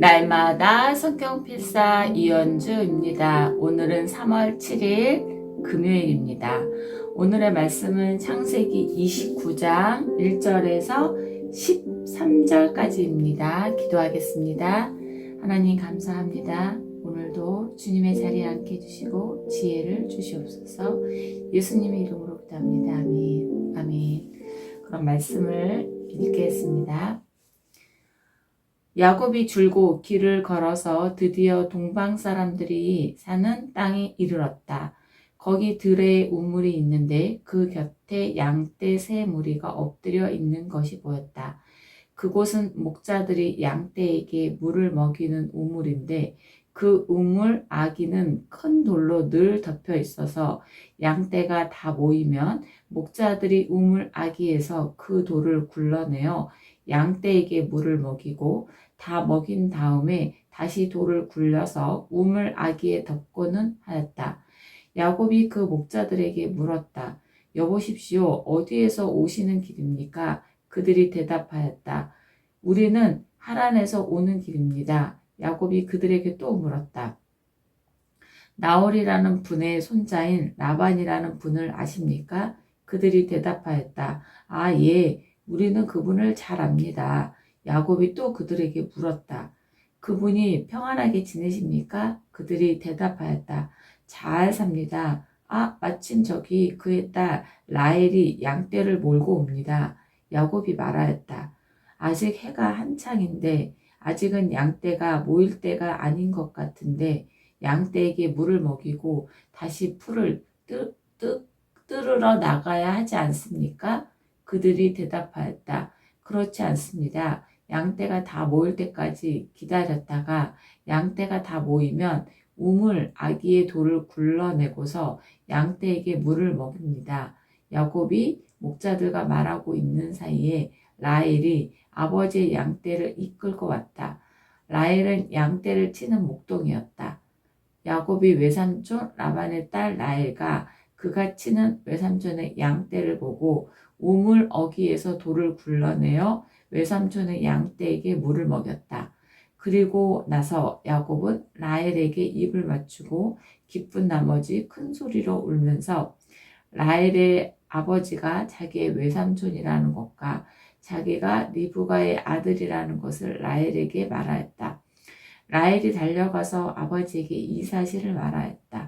날마다 성경 필사 이연주입니다. 오늘은 3월 7일 금요일입니다. 오늘의 말씀은 창세기 29장 1절에서 13절까지입니다. 기도하겠습니다. 하나님 감사합니다. 오늘도 주님의 자리에 앉게 해주시고 지혜를 주시옵소서 예수님의 이름으로 기도합니다. 아멘. 아멘. 그럼 말씀을 읽겠습니다. 야곱이 줄곧 길을 걸어서 드디어 동방 사람들이 사는 땅에 이르렀다. 거기 들에 우물이 있는데 그 곁에 양떼 세 무리가 엎드려 있는 것이 보였다. 그곳은 목자들이 양떼에게 물을 먹이는 우물인데 그 우물 아기는 큰 돌로 늘 덮여 있어서 양떼가 다 모이면 목자들이 우물 아기에서 그 돌을 굴러내어 양떼에게 물을 먹이고 다 먹인 다음에 다시 돌을 굴려서 우물 아기에 덮고는 하였다. 야곱이 그 목자들에게 물었다. 여보십시오. 어디에서 오시는 길입니까? 그들이 대답하였다. 우리는 하란에서 오는 길입니다. 야곱이 그들에게 또 물었다. 나홀이라는 분의 손자인 라반이라는 분을 아십니까? 그들이 대답하였다. 아, 예. 우리는 그분을 잘 압니다. 야곱이 또 그들에게 물었다. 그분이 평안하게 지내십니까? 그들이 대답하였다. 잘 삽니다. 아, 마침 저기 그의 딸 라헬이 양떼를 몰고 옵니다. 야곱이 말하였다. 아직 해가 한창인데 아직은 양떼가 모일 때가 아닌 것 같은데 양떼에게 물을 먹이고 다시 풀을 뜨, 뜨, 뜯으러 나가야 하지 않습니까? 그들이 대답하였다. 그렇지 않습니다. 양떼가 다 모일 때까지 기다렸다가 양떼가 다 모이면 우물 아기의 돌을 굴러내고서 양떼에게 물을 먹입니다. 야곱이 목자들과 말하고 있는 사이에 라헬이 아버지의 양떼를 이끌고 왔다. 라헬은 양떼를 치는 목동이었다. 야곱이 외삼촌 라반의 딸 라헬과 그가 치는 외삼촌의 양떼를 보고 우물 어기에서 돌을 굴러내어 외삼촌의 양떼에게 물을 먹였다. 그리고 나서 야곱은 라헬에게 입을 맞추고 기쁜 나머지 큰 소리로 울면서 라헬의 아버지가 자기의 외삼촌이라는 것과 자기가 리브가의 아들이라는 것을 라헬에게 말하였다. 라헬이 달려가서 아버지에게 이 사실을 말하였다.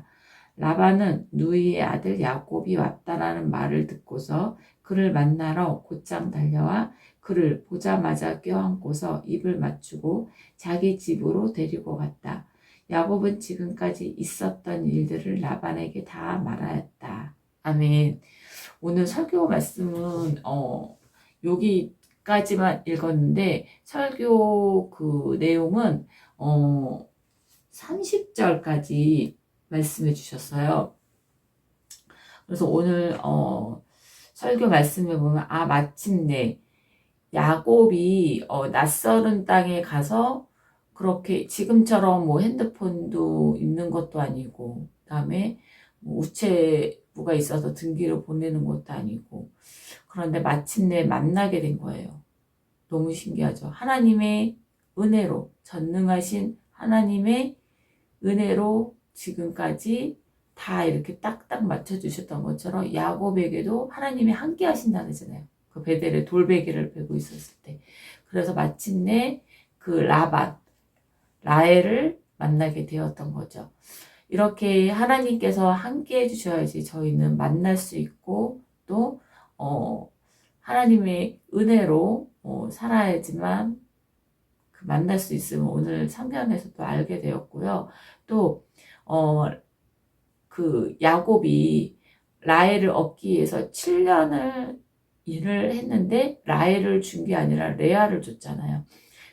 라반은 누이의 아들 야곱이 왔다라는 말을 듣고서 그를 만나러 곧장 달려와 그를 보자마자 껴안고서 입을 맞추고 자기 집으로 데리고 갔다. 야곱은 지금까지 있었던 일들을 라반에게 다 말하였다. 아멘. 오늘 설교 말씀은 어 여기까지만 읽었는데 설교 그 내용은 어 30절까지 말씀해 주셨어요. 그래서 오늘 어 설교 말씀에 보면 아 마침내 야곱이 어, 낯설은 땅에 가서 그렇게 지금처럼 뭐 핸드폰도 있는 것도 아니고 그다음에 뭐 우체부가 있어서 등기를 보내는 것도 아니고 그런데 마침내 만나게 된 거예요. 너무 신기하죠. 하나님의 은혜로 전능하신 하나님의 은혜로 지금까지 다 이렇게 딱딱 맞춰주셨던 것처럼 야곱에게도 하나님이 함께 하신다 그러잖아요. 그 베델에 돌베개를 베고 있었을 때. 그래서 마침내 그 라반, 라엘을 만나게 되었던 거죠. 이렇게 하나님께서 함께 해주셔야지 저희는 만날 수 있고 또, 어, 하나님의 은혜로 어, 살아야지만 그 만날 수 있음을 오늘 성경에서도 알게 되었고요. 또, 어, 그 야곱이 라헬을 얻기 위해서 7년을 일을 했는데 라헬을 준 게 아니라 레아를 줬잖아요.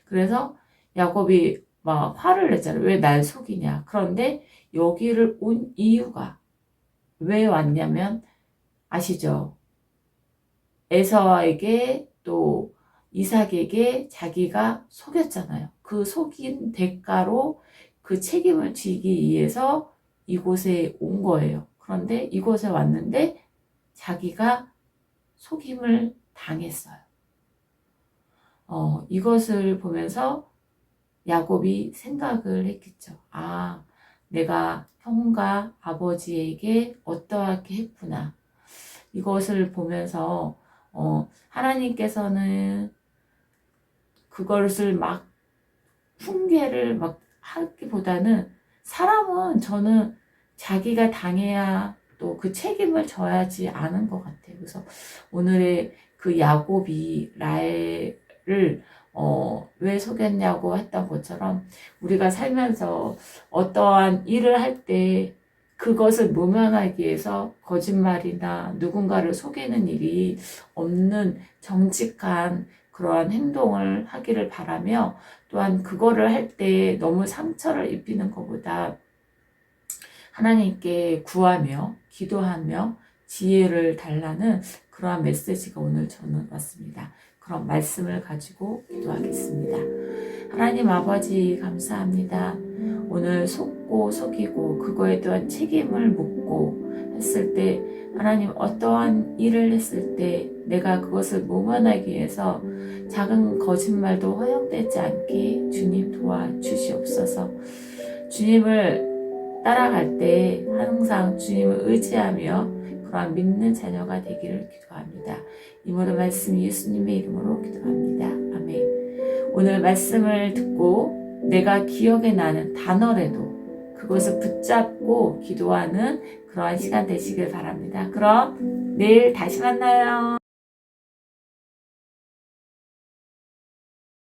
그래서 야곱이 막 화를 냈잖아요. 왜 날 속이냐. 그런데 여기를 온 이유가 왜 왔냐면 아시죠? 에서에게 또 이삭에게 자기가 속였잖아요. 그 속인 대가로 그 책임을 지기 위해서 이곳에 온 거예요. 그런데 이곳에 왔는데 자기가 속임을 당했어요. 어, 이것을 보면서 야곱이 생각을 했겠죠. 아, 내가 형과 아버지에게 어떠하게 했구나. 이것을 보면서 어, 하나님께서는 그것을 막 훈계를 막 하기보다는 사람은 저는 자기가 당해야 또 그 책임을 져야지 않은 것 같아요. 그래서 오늘의 그 야곱이 라엘을 어, 왜 속였냐고 했던 것처럼 우리가 살면서 어떠한 일을 할 때 그것을 모면하기 위해서 거짓말이나 누군가를 속이는 일이 없는 정직한 그러한 행동을 하기를 바라며 또한 그거를 할 때 너무 상처를 입히는 것보다 하나님께 구하며 기도하며 지혜를 달라는 그러한 메시지가 오늘 저는 왔습니다. 그런 말씀을 가지고 기도하겠습니다. 하나님 아버지 감사합니다. 오늘 속고 속이고 그거에 대한 책임을 묻고 했을 때 하나님 어떠한 일을 했을 때 내가 그것을 모면하기 위해서 작은 거짓말도 허용되지 않게 주님 도와주시옵소서. 주님을 따라갈 때 항상 주님을 의지하며 그러한 믿는 자녀가 되기를 기도합니다. 이 모든 말씀 예수님의 이름으로 기도합니다. 아멘. 오늘 말씀을 듣고 내가 기억에 나는 단어라도 그것을 붙잡고 기도하는 그러한 시간 되시길 바랍니다. 그럼 내일 다시 만나요.